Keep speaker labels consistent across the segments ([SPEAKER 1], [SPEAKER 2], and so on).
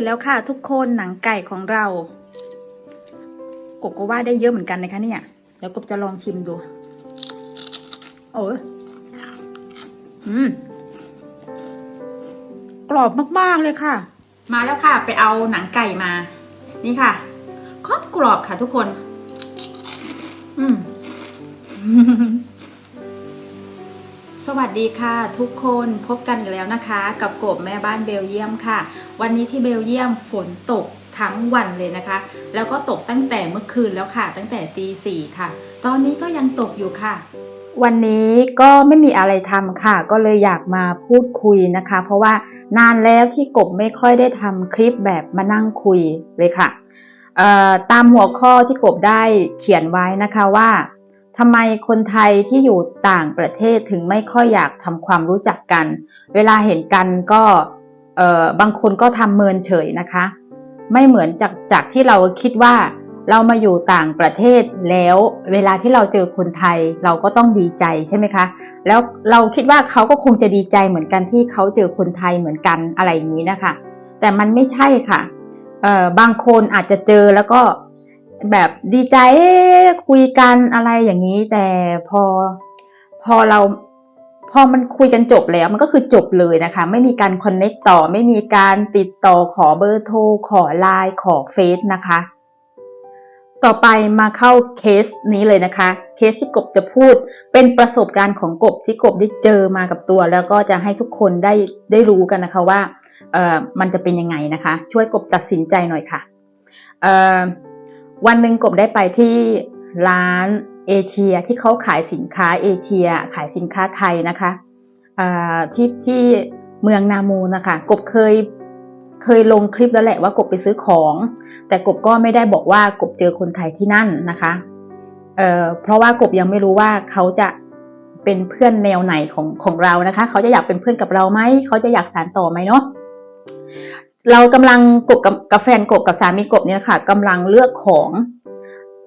[SPEAKER 1] ร็จแล้วค่ะทุกคนหนังไก่ของเรา กบก็ว่าได้เยอะเหมือนกันนะคะเนี่ยเดี๋ยวกบจะลองชิมดู โอ้ยอืม กรอบมากๆเลยค่ะ มาแล้วค่ะ ไปเอาหนังไก่มา นี่ค่ะกรอบกรอบค่ะทุกคน อืม สวัสดีค่ะ ทุกคนพบกันอีกแล้วนะคะ กับกบแม่บ้านเบลเยียมค่ะ วันนี้ที่เบลเยียมฝนตกทั้งวันเลยนะคะ แล้วก็ตกตั้งแต่เมื่อคืนแล้วค่ะ ตั้งแต่ตีสี่ค่ะ ตอนนี้ก็ยังตกอยู่ค่ะ วันนี้ก็ไม่มีอะไรทำค่ะ ก็เลยอยากมาพูดคุยนะคะ เพราะว่านานแล้วที่กบไม่ค่อยได้ทำคลิปแบบมานั่งคุยเลยค่ะตามหัวข้อที่กบได้เขียนไว้นะคะว่า ทำไมคนไทยที่อยู่ต่างประเทศถึงไม่ค่อยอยากทำความรู้จักกัน เวลาเห็นกันก็บางคนก็ทำเมินเฉยนะคะ ไม่เหมือนจากจากที่เราคิดว่าเรามาอยู่ต่างประเทศแล้ว เวลาที่เราเจอคนไทยเราก็ต้องดีใจใช่ไหมคะ แล้วเราคิดว่าเขาก็คงจะดีใจเหมือนกันที่เขาเจอคนไทยเหมือนกันอะไรอย่างนี้นะคะ แต่มันไม่ใช่ค่ะบางคนอาจจะเจอแล้วก็ แบบดีใจคุยกันอะไรอย่างนี้ แต่พอพอเราพอมันคุยกันจบแล้ว มันก็คือจบเลยนะคะ ไม่มีการคอนเน็กต่อ ไม่มีการติดต่อขอเบอร์โทรขอไลน์ขอเฟซนะคะ ต่อไปมาเข้าเคสนี้เลยนะคะ เคสที่กบจะพูดเป็นประสบการณ์ของกบที่กบได้เจอมากับตัว แล้วก็จะให้ทุกคนได้ได้รู้กันนะคะว่าเออมันจะเป็นยังไงนะคะ ช่วยกบตัดสินใจหน่อยค่ะเอ่อ วันหนึ่งกบได้ไปที่ร้านเอเชียที่เขาขายสินค้าเอเชีย ขายสินค้าไทยนะคะที่ที่เมืองนามูนะคะ กบเคยเคยลงคลิปแล้วแหละว่ากบไปซื้อของ แต่กบก็ไม่ได้บอกว่ากบเจอคนไทยที่นั่นนะคะเเพราะว่ากบยังไม่รู้ว่าเขาจะเป็นเพื่อนแนวไหนของของเรานะคะ เขาจะอยากเป็นเพื่อนกับเราไหม เขาจะอยากสานต่อไหมเนาะ เรากำลังกบกับแฟนกบกับสามีกบเนี่ยค่ะกำลังเลือกของ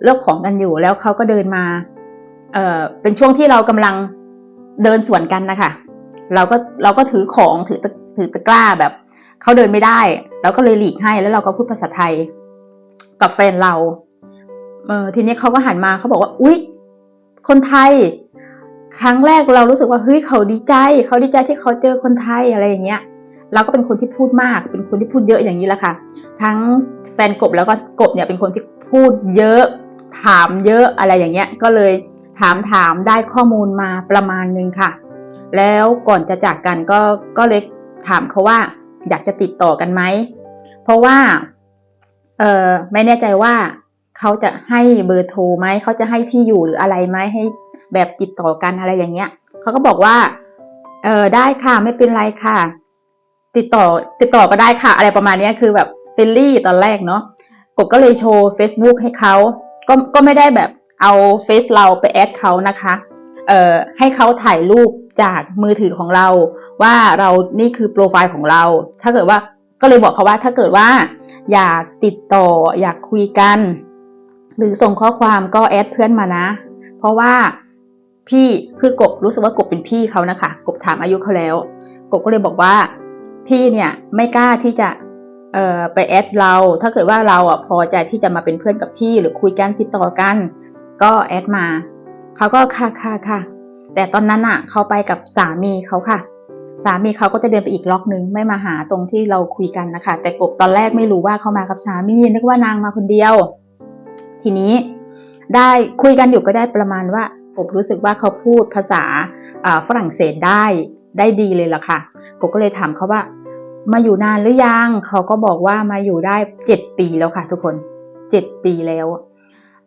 [SPEAKER 1] เลือกของกันอยู่แล้วเขาก็เดินมา เอ่อเป็นช่วงที่เรากำลังเดินสวนกันนะคะเราก็เราก็ถือของถือถือตะกร้าแบบเขาเดินไม่ได้เราก็เลยหลีกให้แล้วเราก็พูดภาษาไทย กับแฟนเราเออทีนี้เขาก็หันมาเขาบอกว่า อุ๊ย คนไทย ครั้งแรกเรารู้สึกว่าเฮ้ยเขาดีใจ เขาดีใจที่เขาเจอคนไทยอะไรอย่างเงี้ย เราก็เป็นคนที่พูดมาก เป็นคนที่พูดเยอะอย่างนี้แหละค่ะ ทั้งแฟนกบแล้วก็กบเนี่ยเป็นคนที่พูดเยอะ ถามเยอะอะไรอย่างเงี้ย ก็เลยถามถามได้ข้อมูลมาประมาณนึงค่ะ แล้วก่อนจะจากกันก็ก็เลยถามเขาว่า อยากจะติดต่อกันไหม เพราะว่าเออไม่แน่ใจว่าเขาจะให้เบอร์โทรไหมเขาจะให้ที่อยู่หรืออะไรไหมให้แบบติดต่อกันอะไรอย่างเงี้ยเขาก็บอกว่าเออได้ค่ะไม่เป็นไรค่ะ ติดต่อติดต่อก็ได้ค่ะ อะไรประมาณนี้คือแบบเฟรนลี่ตอนแรกเนาะกบก็เลยโชว์ Facebook ให้เขาก็ก็ไม่ได้แบบเอาเฟซเราไปแอดเขานะคะเอ่อให้เขาถ่ายรูปจากมือถือของเรา ว่าเรานี่คือโปรไฟล์ของเรา ถ้าเกิดว่าก็เลยบอกเขาว่าถ้าเกิดว่า อยากติดต่ออยากคุยกัน หรือส่งข้อความก็แอดเพื่อนมานะ เพราะว่าพี่คือกบรู้สึกว่ากบเป็นพี่เขานะคะ กบถามอายุเขาแล้ว กบก็เลยบอกว่า พี่เนี่ยไม่กล้าที่จะเอ่อไปแอดเรา ถ้าเกิดว่าเราอะพอใจที่จะมาเป็นเพื่อนกับพี่หรือคุยกันติดต่อกัน ก็แอดมาเขาก็ค่ะค่ะค่ะ แต่ตอนนั้นอะเขาไปกับสามีเขาค่ะ สามีเขาก็จะเดินไปอีกล็อกนึงไม่มาหาตรงที่เราคุยกันนะคะ แต่กบตอนแรกไม่รู้ว่าเขามากับสามีนึกว่านางมาคนเดียว ทีนี้ได้คุยกันอยู่ก็ได้ประมาณว่ากบรู้สึกว่าเขาพูดภาษาอ่าฝรั่งเศสได้ได้ดีเลยล่ะค่ะกบก็เลยถามเขาว่า มาอยู่นานหรือยัง เขาก็บอกว่ามาอยู่ได้เจ็ดปีแล้วค่ะ ทุกคนเจ็ดปีแล้ว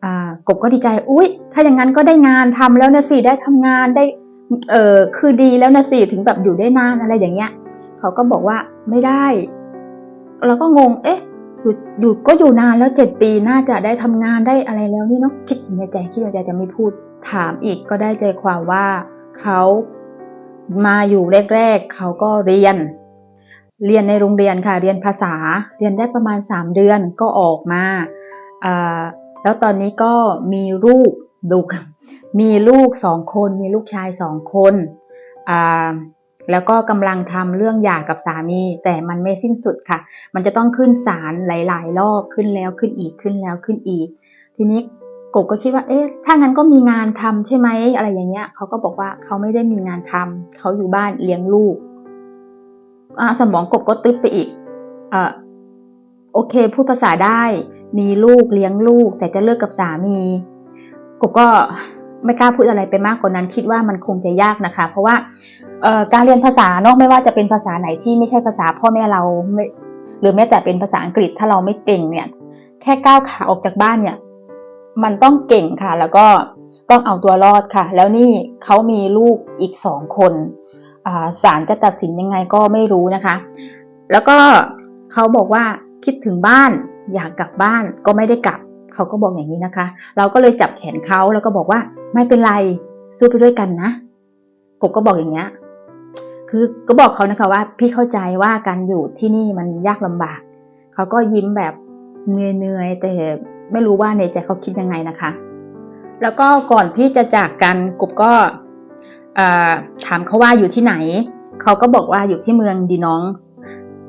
[SPEAKER 1] อ่ากบก็ดีใจ อุ๊ย ถ้าอย่างนั้นก็ได้งานทำแล้วนะสิ ได้ทำงานได้ เออคือดีแล้วนะสิ ถึงแบบอยู่ได้นานอะไรอย่างเงี้ย เขาก็บอกว่าไม่ได้ เราก็งง เอ๊ะ อยู่อยู่ก็อยู่นานแล้วเจ็ดปี น่าจะได้ทำงานได้อะไรแล้วนี่เนาะ คิดในใจคิดในใจจะไม่พูด ถามอีกก็ได้ใจความว่าเขามาอยู่แรก ๆ เขาก็เรียน เรียนในโรงเรียนค่ะ เรียนภาษา เรียนได้ประมาณสามเดือนก็ออกมา แล้วตอนนี้ก็มีลูกลูกมีลูกสองคน มีลูกชายสองคน แล้วก็กำลังทำเรื่องหย่ากับสามี แต่มันไม่สิ้นสุดค่ะ มันจะต้องขึ้นศาลหลาย ๆ รอบขึ้นแล้วขึ้นอีกขึ้นแล้วขึ้นอีก ทีนี้กบก็คิดว่า เอ๊ะ ถ้างั้นก็มีงานทำใช่ไหมอะไรอย่างเงี้ยเขาก็บอกว่าเขาไม่ได้มีงานทำเขาอยู่บ้านเลี้ยงลูก สมองกบก็ตึ๊บไปอีกเอ่อโอเค พูดภาษาได้ มีลูกเลี้ยงลูก แต่จะเลิกกับสามี กบก็ไม่กล้าพูดอะไรไปมากกว่านั้น คิดว่ามันคงจะยากนะคะ เพราะว่าการเรียนภาษาเนอะไม่ว่าจะเป็นภาษาไหนที่ไม่ใช่ภาษาพ่อแม่เราหรือแม้แต่เป็นภาษาอังกฤษถ้าเราไม่เก่งเนี่ย แค่ก้าวขาออกจากบ้านเนี่ย มันต้องเก่งค่ะ แล้วก็ต้องเอาตัวรอดค่ะ แล้วนี่เขามีลูกอีกสองคน ศาลจะตัดสินยังไงก็ไม่รู้นะคะ แล้วก็เขาบอกว่าคิดถึงบ้านอยากกลับบ้านก็ไม่ได้กลับ เขาก็บอกอย่างนี้นะคะ เราก็เลยจับแขนเขาแล้วก็บอกว่าไม่เป็นไรสู้ไปด้วยกันนะกบก็บอกอย่างเงี้ยคือก็บอกเขานะคะว่า พี่เข้าใจว่าการอยู่ที่นี่มันยากลำบาก เขาก็ยิ้มแบบเหนื่อยๆแต่ไม่รู้ว่าในใจเขาคิดยังไงนะคะ แล้วก็ก่อนที่จะจากกันกบก็ ถามเขาว่าอยู่ที่ไหน เขาก็บอกว่าอยู่ที่เมืองดีน้อง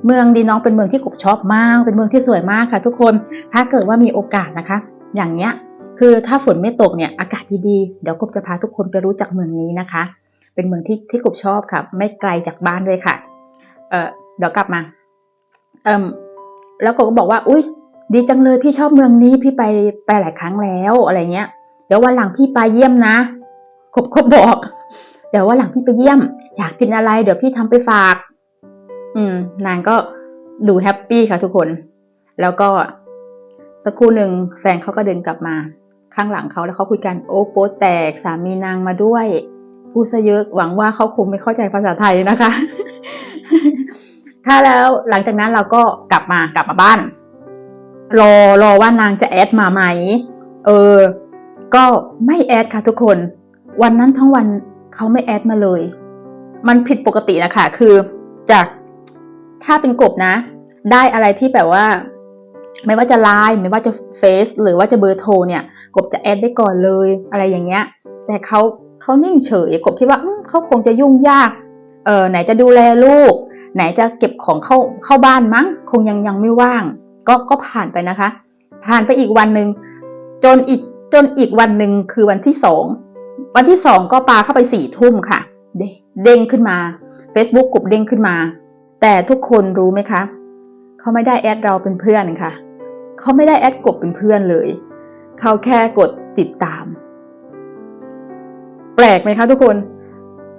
[SPEAKER 1] เมืองดีน้องเป็นเมืองที่กบชอบมาก เป็นเมืองที่สวยมากค่ะ ทุกคน ถ้าเกิดว่ามีโอกาสนะคะ อย่างเนี้ย คือถ้าฝนไม่ตกเนี่ยอากาศดีๆ เดี๋ยวกบจะพาทุกคนไปรู้จักเมืองนี้นะคะ เป็นเมืองที่ที่กบชอบค่ะ ไม่ไกลจากบ้านด้วยค่ะ เออเดี๋ยวกลับมา เอิมแล้วกบก็บอกว่า อุ้ยดีจังเลยพี่ชอบเมืองนี้พี่ไปไปหลายครั้งแล้วอะไรเงี้ย เดี๋ยววันหลังพี่ไปเยี่ยมนะกบก็บอก เดี๋ยววันหลังพี่ไปเยี่ยม อยากกินอะไร เดี๋ยวพี่ทำไปฝาก อืม นางก็ดูแฮปปี้ค่ะทุกคน แล้วก็สักครู่หนึ่งแฟนเขาก็เดินกลับมา ข้างหลังเขาแล้วเขาคุยกันโอ้โป๊แตกสามีนางมาด้วยพูดซะเยอะหวังว่าเขาคงไม่เข้าใจภาษาไทยนะคะ ถ้าแล้วหลังจากนั้นเราก็กลับมากลับมาบ้าน รอรอว่านางจะแอดมาไหม เออ ก็ไม่แอดค่ะทุกคน วันนั้นทั้งวัน เขาไม่แอดมาเลย มันผิดปกตินะคะ คือจากถ้าเป็นกบนะ ได้อะไรที่แบบว่า ไม่ว่าจะไลน์ไม่ว่าจะเฟซหรือว่าจะเบอร์โทรเนี่ย กบจะแอดได้ก่อนเลยอะไรอย่างเงี้ย แต่เขาเขานิ่งเฉย กบคิดว่าเขาคงจะยุ่งยากเออไหนจะดูแลลูก ไหนจะเก็บของเข้าเข้าบ้านมั้ง คงยังยังไม่ว่าง ก็ก็ผ่านไปนะคะ ผ่านไปอีกวันหนึ่งจนอีกจนอีกวันหนึ่งคือวันที่สอง วันที่สองก็ปาเข้าไปสี่ทุ่มค่ะ เด้งขึ้นมา Facebook กบเด้งขึ้นมา แต่ทุกคนรู้ไหมคะเขาไม่ได้แอดเราเป็นเพื่อนค่ะเขาไม่ได้แอดกบเป็นเพื่อนเลยเขาแค่กดติดตาม แปลกไหมคะทุกคน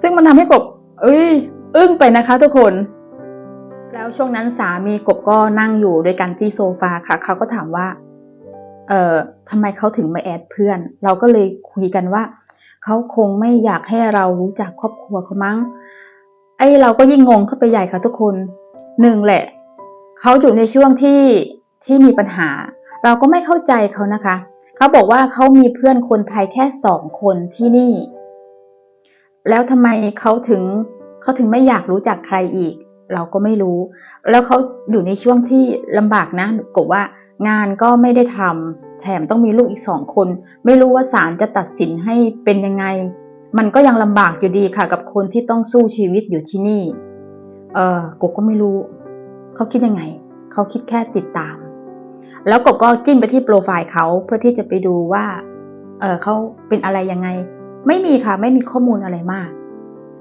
[SPEAKER 1] ซึ่งมันทำให้กบ เอ้ย อึ้งไปนะคะ ทุกคน แล้วช่วงนั้นสามีกบก็นั่งอยู่ด้วยกันที่โซฟาค่ะเขาก็ถามว่า เอ่อทำไมเขาถึงมาแอดเพื่อน เราก็เลยคุยกันว่า เขาคงไม่อยากให้เรารู้จักครอบครัวเขามั้ง ไอ้เราก็ยิ่งงงเข้าไปใหญ่ค่ะทุกคนหนึ่งแหละ เขาอยู่ในช่วงที่ที่มีปัญหา เราก็ไม่เข้าใจเขานะคะ เขาบอกว่าเขามีเพื่อนคนไทยแค่สองคนที่นี่ แล้วทำไมเขาถึงเขาถึงไม่อยากรู้จักใครอีก เราก็ไม่รู้ แล้วเขาอยู่ในช่วงที่ลำบากนะกบว่างานก็ไม่ได้ทำ แถมต้องมีลูกอีกสองคน ไม่รู้ว่าศาลจะตัดสินให้เป็นยังไง มันก็ยังลำบากอยู่ดีค่ะ กับคนที่ต้องสู้ชีวิตอยู่ที่นี่ เออกบก็ไม่รู้ เขาคิดยังไง เขาคิดแค่ติดตาม แล้วกบก็จิ้มไปที่โปรไฟล์เขาเพื่อที่จะไปดูว่า เออเขาเป็นอะไรยังไง ไม่มีค่ะ ไม่มีข้อมูลอะไรมาก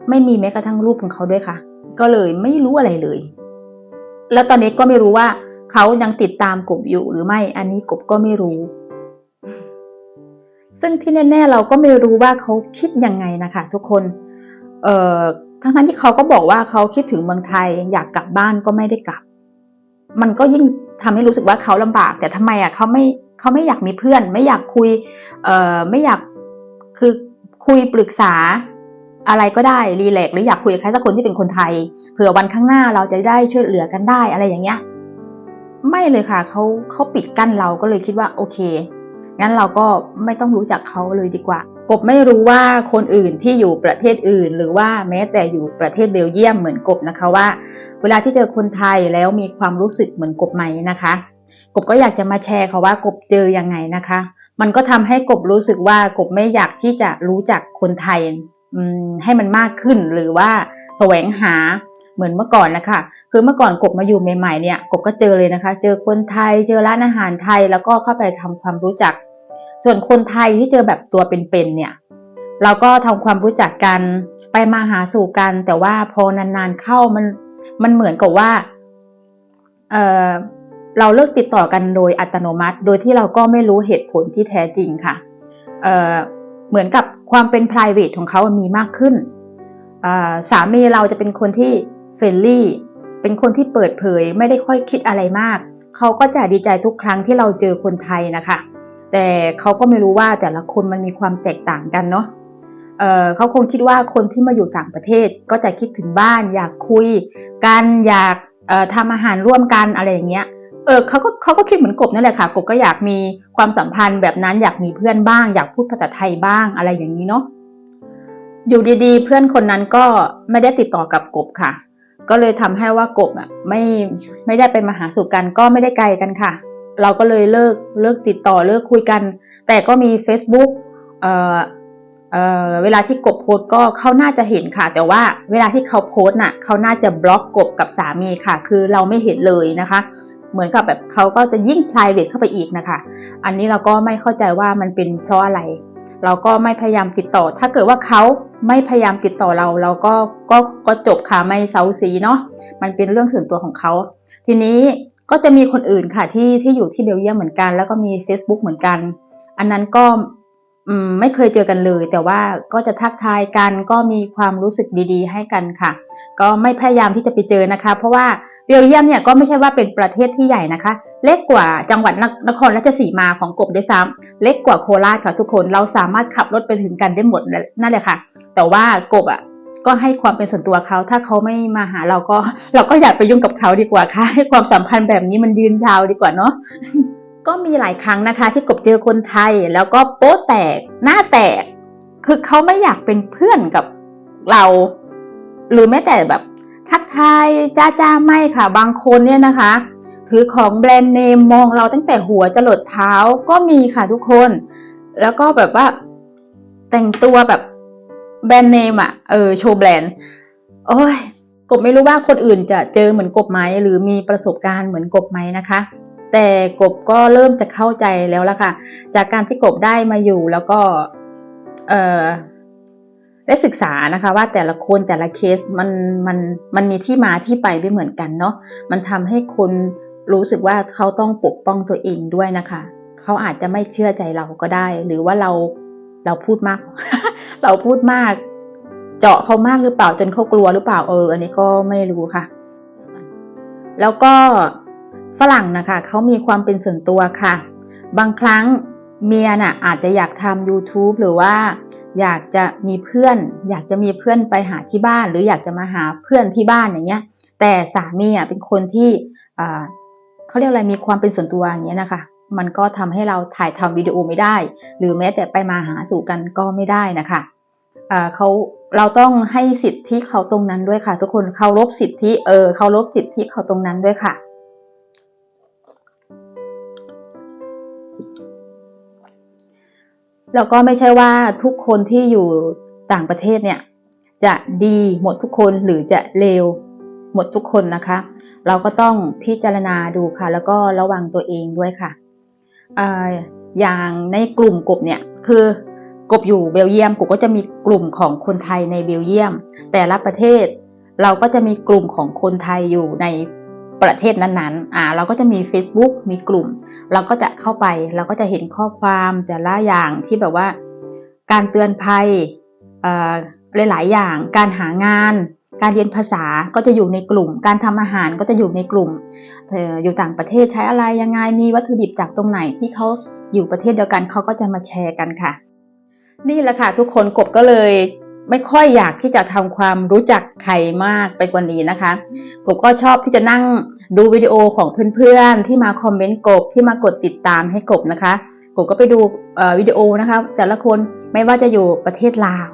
[SPEAKER 1] ไม่มีแม้กระทั่งรูปของเขาด้วยค่ะ ก็เลยไม่รู้อะไรเลย แล้วตอนนี้ก็ไม่รู้ว่า เขายังติดตามกบอยู่หรือไม่อันนี้กบก็ไม่รู้ ซึ่งที่แน่ๆเราก็ไม่รู้ว่าเขาคิดยังไงนะคะทุกคน เอ่อทั้งทั้งๆที่เขาก็บอกว่าเขาคิดถึงเมืองไทย อยากกลับบ้านก็ไม่ได้กลับ มันก็ยิ่งทำให้รู้สึกว่าเขาลำบาก แต่ทำไมอะเขาไม่เขาไม่อยากมีเพื่อน ไม่อยากคุย เอ่อไม่อยากคือคุยปรึกษาอะไรก็ได้รีแลกหรืออยากคุยกับใครสักคนที่เป็นคนไทยเผื่อวันข้างหน้าเราจะได้ช่วยเหลือกันได้อะไรอย่างเงี้ย ไม่เลยค่ะเขาเขาปิดกั้นเราก็เลยคิดว่าโอเค งั้นเราก็ไม่ต้องรู้จักเขาเลยดีกว่า กบไม่รู้ว่าคนอื่นที่อยู่ประเทศอื่น หรือว่าแม้แต่อยู่ประเทศเบลเยียมเหมือนกบนะคะว่า เวลาที่เจอคนไทยแล้วมีความรู้สึกเหมือนกบไหมนะคะ กบก็อยากจะมาแชร์ค่ะว่ากบเจอยังไงนะคะ มันก็ทำให้กบรู้สึกว่ากบไม่อยากที่จะรู้จักคนไทยให้มันมากขึ้นหรือว่าแสวงหา เหมือนเมื่อก่อนนะคะคือเมื่อก่อนกบมาอยู่ใหม่ๆเนี่ยกบก็เจอเลยนะคะ เจอคนไทยเจอร้านอาหารไทยแล้วก็เข้าไปทำความรู้จัก ส่วนคนไทยที่เจอแบบตัวเป็นๆเนี่ยเราก็ทำความรู้จักกันไปมาหาสู่กัน แต่ว่าพอนานๆเข้ามันมันเหมือนกับว่าเออเราเลิกติดต่อกันโดยอัตโนมัติ โดยที่เราก็ไม่รู้เหตุผลที่แท้จริงค่ะเออเหมือนกับความเป็น p r i v a t ของเขามีมากขึ้น สามีเราจะเป็นคนที่ เฟรนลี่ เป็นคนที่เปิดเผยไม่ได้ค่อยคิดอะไรมาก เขาก็จะดีใจทุกครั้งที่เราเจอคนไทยนะคะ แต่เขาก็ไม่รู้ว่าแต่ละคนมันมีความแตกต่างกันเนาะเเขาคงคิดว่าคนที่มาอยู่ต่างประเทศก็จะคิดถึงบ้าน อยากคุยกันอยากทำอาหารร่วมกันอะไรอย่างเงี้ยเออเขาก็เขาก็คิดเหมือนกบนั่นแหละค่ะกบก็อยากมีความสัมพันธ์แบบนั้นอยากมีเพื่อนบ้าง อยากพูดภาษาไทยบ้างอะไรอย่างนี้เนาะอยู่ดีๆ เพื่อนคนนั้นก็ไม่ได้ติดต่อกับกบค่ะ ก็เลยทำให้ว่ากบอะไม่ไม่ได้ไปมาหาสู่กันก็ไม่ได้ไกลกันค่ะ เราก็เลยเลิกเลิกติดต่อเลิกคุยกัน แต่ก็มี Facebook เอ่อเอ่อเวลาที่กบโพสก็เขาน่าจะเห็นค่ะ แต่ว่าเวลาที่เขาโพสน่ะเขาน่าจะบล็อกกบกับสามีค่ะ คือเราไม่เห็นเลยนะคะ เหมือนกับแบบเขาก็จะยิ่ง private เข้าไปอีกนะคะ อันนี้เราก็ไม่เข้าใจว่ามันเป็นเพราะอะไร เราก็ไม่พยายามติดต่อ ถ้าเกิดว่าเขาไม่พยายามติดต่อเรา เราก็ก็ก็จบค่ะไม่เซาซีเนาะมันเป็นเรื่องส่วนตัวของเขา ทีนี้ก็จะมีคนอื่นค่ะที่ที่อยู่ที่เบลเยียมเหมือนกัน แล้วก็มี Facebook เหมือนกัน อันนั้นก็ไม่เคยเจอกันเลย แต่ว่าก็จะทักทายกันก็มีความรู้สึกดีๆ ให้กันค่ะ ก็ไม่พยายามที่จะไปเจอนะคะ เพราะว่าเบลเยียมเนี่ยก็ไม่ใช่ว่าเป็นประเทศที่ใหญ่นะคะ เล็กกว่าจังหวัดนครราชสีมาของกบด้วยซ้ำเล็กกว่าโคราชค่ะทุกคนเราสามารถขับรถไปถึงกันได้หมดนั่นแหละค่ะ แต่ว่ากบอะก็ให้ความเป็นส่วนตัวเขาถ้าเขาไม่มาหาเราก็ เราก็อยากไปยุ่งกับเขาดีกว่าค่ะ ให้ความสัมพันธ์แบบนี้มันยืนยาวดีกว่าเนาะก็มีหลายครั้งนะคะ ที่กบเจอคนไทยแล้วก็โป๊ะแตกหน้าแตก คือเขาไม่อยากเป็นเพื่อนกับเรา หรือแม้แต่แบบทักทายจ้าจ้าไม่ค่ะ บางคนเนี่ยนะคะ ถือของแบรนด์เนมมองเราตั้งแต่หัวจรดเท้าก็มีค่ะทุกคน แล้วก็แบบว่า แต่งตัวแบบแบรนด์เนมอะเออโชว์แบรนด์โอ้ยกบไม่รู้ว่าคนอื่นจะเจอเหมือนกบไหมหรือมีประสบการณ์เหมือนกบไหมนะคะ แต่กบก็เริ่มจะเข้าใจแล้วละค่ะ จากการที่กบได้มาอยู่แล้วก็เออได้ศึกษานะคะว่าแต่ละคนแต่ละเคสมันมันมันมีที่มาที่ไปไม่เหมือนกันเนาะมันทำให้คน รู้สึกว่าเขาต้องปกป้องตัวเองด้วยนะคะ เขาอาจจะไม่เชื่อใจเราก็ได้ หรือว่าเราเราพูดมาก เราพูดมาก เจาะเขามากหรือเปล่าจนเขากลัวหรือเปล่าเออ อันนี้ก็ไม่รู้ค่ะ แล้วก็ฝรั่งนะคะเขามีความเป็นส่วนตัวค่ะ บางครั้งเมียน่ะอาจจะอยากทำ YouTube หรือว่าอยากจะมีเพื่อน อยากจะมีเพื่อนไปหาที่บ้าน หรืออยากจะมาหาเพื่อนที่บ้านอย่างเงี้ย แต่สามีอะเป็นคนที่อ่า เขาเรียกอะไรมีความเป็นส่วนตัวอย่างเงี้ยนะคะ มันก็ทำให้เราถ่ายทำวิดีโอไม่ได้ หรือแม้แต่ไปมาหาสู่กันก็ไม่ได้นะคะเขาเราต้องให้สิทธิเขาตรงนั้นด้วยค่ะ ทุกคนเคารพสิทธิเออเคารพสิทธิเขาตรงนั้นด้วยค่ะแล้วก็ไม่ใช่ว่าทุกคนที่อยู่ต่างประเทศเนี่ย จะดีหมดทุกคนหรือจะเลว หมดทุกคนนะคะ เราก็ต้องพิจารณาดูค่ะ แล้วก็ระวังตัวเองด้วยค่ะออย่างในกลุ่มกบเนี่ยคือกบอยู่เบลเยียมกบก็จะมีกลุ่มของคนไทยในเบลเยียม แต่ละประเทศเราก็จะมีกลุ่มของคนไทยอยู่ในประเทศนั้นๆ อ่า เราก็จะมี Facebook มีกลุ่ม เราก็จะเข้าไป เราก็จะเห็นข้อความแต่ละอย่างที่แบบว่า การเตือนภัยหลายๆ อย่าง การหางาน การเรียนภาษาก็จะอยู่ในกลุ่ม การทำอาหารก็จะอยู่ในกลุ่มอยู่ต่างประเทศใช้อะไรยังไงมีวัตถุดิบจากตรงไหนที่เขาอยู่ประเทศเดียวกันเขาก็จะมาแชร์กันค่ะ นี่แหละค่ะทุกคนกบก็เลยไม่ค่อยอยากที่จะทำความรู้จักใครมากไปกว่านี้นะคะ กบก็ชอบที่จะนั่งดูวิดีโอของเพื่อนๆ ที่มาคอมเมนต์กบที่มากดติดตามให้กบนะคะ กบก็ไปดูวิดีโอนะคะ แต่ละคนไม่ว่าจะอยู่ประเทศลาว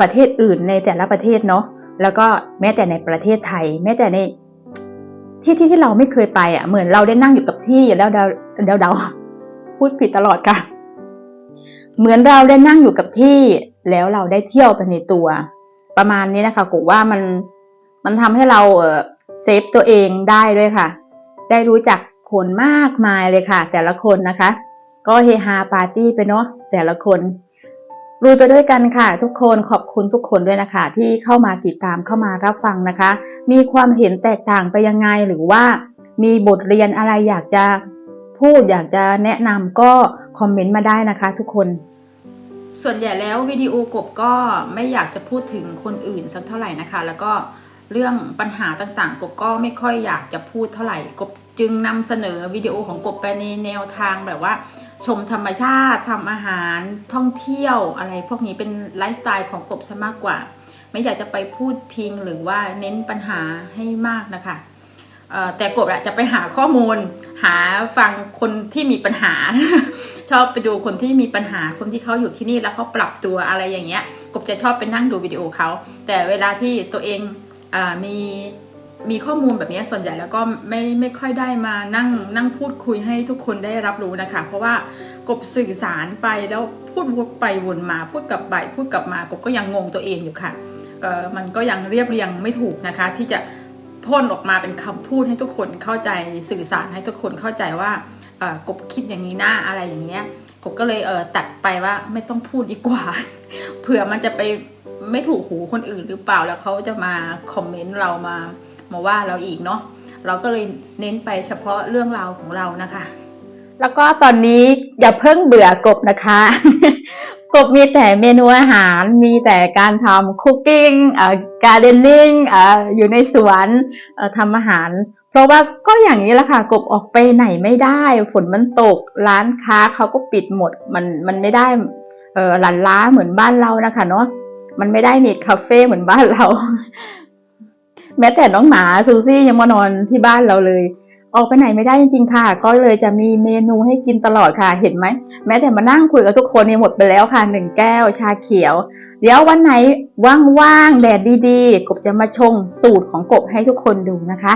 [SPEAKER 1] ประเทศอื่นในแต่ละประเทศเนาะแล้วก็แม้แต่ในประเทศไทย แม้แต่ในที่ที่ที่เราไม่เคยไปอะเหมือนเราได้นั่งอยู่กับที่แล้วเดาเดาพูดผิดตลอดค่ะ เหมือนเราได้นั่งอยู่กับที่แล้วเราได้เที่ยวไปในตัว ประมาณนี้นะคะกบว่ามันมันทำให้เราเออเซฟตัวเองได้ด้วยค่ะ ได้รู้จักคนมากมายเลยค่ะ แต่ละคนนะคะ ก็เฮฮาปาร์ตี้ไปเนาะแต่ละคน รุยไปด้วยกันค่ะ ทุกคนขอบคุณทุกคนด้วยนะคะ ที่เข้ามาติดตามเข้ามารับฟังนะคะ มีความเห็นแตกต่างไปยังไงหรือว่า มีบทเรียนอะไรอยากจะพูดอยากจะแนะนำก็คอมเมนต์มาได้นะคะทุกคน ส่วนใหญ่แล้ววิดีโอกบก็ไม่อยากจะพูดถึงคนอื่นสักเท่าไหร่นะคะ แล้วก็ เรื่องปัญหาต่างๆ กบก็ไม่ค่อยอยากจะพูดเท่าไหร่ กบจึงนำเสนอวิดีโอของกบไปในแนวทางแบบว่า ชมธรรมชาติทำอาหารท่องเที่ยวอะไร พวกนี้เป็นไลฟ์สไตล์ของกบซะมากกว่า ไม่อยากจะไปพูดพิงหรือว่าเน้นปัญหาให้มากนะคะแต่กบอะจะไปหาข้อมูล หาฟังคนที่มีปัญหา ชอบไปดูคนที่มีปัญหาคนที่เขาอยู่ที่นี่แล้วเขาปรับตัวอะไรอย่างเงี้ย กบจะชอบไปนั่งดูวิดีโอเขาแต่เวลาที่ตัวเอง มีมีข้อมูลแบบนี้ส่วนใหญ่แล้วก็ไม่ไม่ค่อยได้มานั่งนั่งพูดคุยให้ทุกคนได้รับรู้นะคะ เพราะว่ากบสื่อสารไปแล้วพูดวกไปวนมาพูดกลับไปพูดกลับมากบก็ยังงงตัวเองอยู่ค่ะเออมันก็ยังเรียบเรียงไม่ถูกนะคะ ที่จะพ่นออกมาเป็นคำพูดให้ทุกคนเข้าใจสื่อสารให้ทุกคนเข้าใจว่ากบคิดอย่างนี้หนะอะไรอย่างเงี้ย กบก็เลยเออตัดไปว่าไม่ต้องพูดดีกว่า เผื่อมันจะไปไม่ถูกหูคนอื่นหรือเปล่าแล้วเขาจะมาคอมเมนต์เรามามาว่าเราอีกเนาะเราก็เลยเน้นไปเฉพาะเรื่องราวของเรานะคะ แล้วก็ตอนนี้อย่าเพิ่งเบื่อกบนะคะ กบมีแต่เมนูอาหารมีแต่การทำคุกกิ้งเอ่อการเดนนิ่งเอ่ออยู่ในสวนเอ่อทำอาหาร เพราะว่าก็อย่างนี้แหละค่ะกบออกไปไหนไม่ได้ ฝนมันตกร้านค้าเขาก็ปิดหมดมันมันไม่ได้เออหลันล้าเหมือนบ้านเรานะคะเนาะมันไม่ได้มีคาเฟ่เหมือนบ้านเรา แม้แต่น้องหมาซูซี่ยังมานอนที่บ้านเราเลย ออกไปไหนไม่ได้จริงๆค่ะ ก็เลยจะมีเมนูให้กินตลอดค่ะเห็นไหมแม้แต่มานั่งคุยกับทุกคนเนี่ยหมดไปแล้วค่ะหนึ่งแก้วชาเขียว เดี๋ยววันไหนว่างๆแดดดีๆ กบจะมาชงสูตรของกบให้ทุกคนดูนะคะ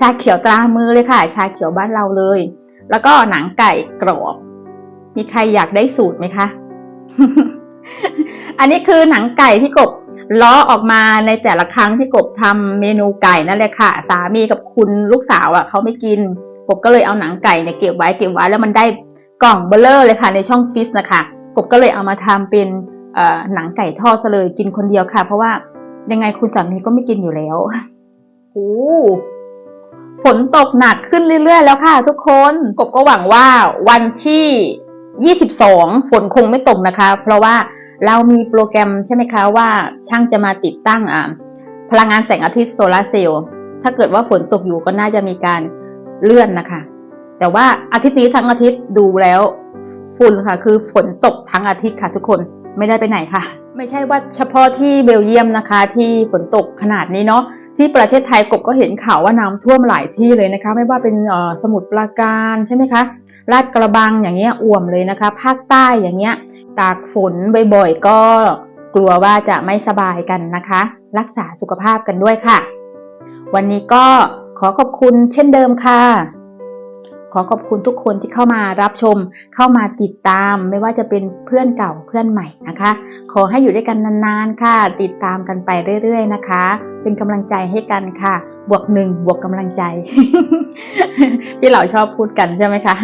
[SPEAKER 1] ชาเขียวตรามือเลยค่ะ ชาเขียวบ้านเราเลย แล้วก็หนังไก่กรอบ มีใครอยากได้สูตรไหมคะ อันนี้คือหนังไก่ที่กบล้อออกมาในแต่ละครั้งที่กบทำเมนูไก่นั่นแหละค่ะ สามีกับคุณลูกสาวอะเขาไม่กิน กบก็เลยเอาหนังไก่เนี่ยเก็บไว้เก็บไว้แล้วมันได้กล่องเบลเลอร์เลยค่ะในช่องฟิสนะคะกบก็เลยเอามาทำเป็นหนังไก่ทอดซะเลยกินคนเดียวค่ะ เพราะว่ายังไงคุณสามีก็ไม่กินอยู่แล้วโอ้ ฝนตกหนักขึ้นเรื่อยๆ แล้วค่ะทุกคนกบก็หวังว่าวันที่ 22 ฝนคงไม่ตกนะคะ เพราะว่าเรามีโปรแกรมใช่ไหมคะว่าช่างจะมาติดตั้งอ่าพลังงานแสงอาทิตย์โซลาร์เซลล์ถ้าเกิดว่าฝนตกอยู่ก็น่าจะมีการเลื่อนนะคะ แต่ว่าอาทิตย์นี้ทั้งอาทิตย์ดูแล้วฝุ่นค่ะ คือฝนตกทั้งอาทิตย์ค่ะทุกคน ไม่ได้ไปไหนค่ะ ไม่ใช่ว่าเฉพาะที่เบลเยียมนะคะ ที่ฝนตกขนาดนี้เนาะที่ประเทศไทยกบก็เห็นข่าวว่าน้ำท่วมหลายที่เลยนะคะ ไม่ว่าเป็นสมุทรปราการใช่ไหมคะลาดกระบังอย่างเงี้ยอ่วมเลยนะคะ ภาคใต้อย่างเงี้ย ตากฝนบ่อยๆ ก็กลัวว่าจะไม่สบายกันนะคะ รักษาสุขภาพกันด้วยค่ะ วันนี้ก็ขอขอบคุณเช่นเดิมค่ะ ขอขอบคุณทุกคนที่เข้ามารับชม เข้ามาติดตาม ไม่ว่าจะเป็นเพื่อนเก่าเพื่อนใหม่นะคะ ขอให้อยู่ด้วยกันนานๆค่ะ ติดตามกันไปเรื่อยๆนะคะ เป็นกำลังใจให้กันค่ะ บวกหนึ่งบวกกำลังใจ ที่เราชอบพูดกันใช่ไหมคะ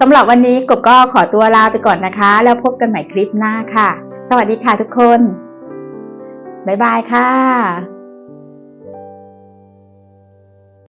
[SPEAKER 1] สำหรับวันนี้กบก็ขอตัวลาไปก่อนนะคะ แล้วพบกันใหม่คลิปหน้าค่ะ สวัสดีค่ะทุกคน บ๊ายบายค่ะ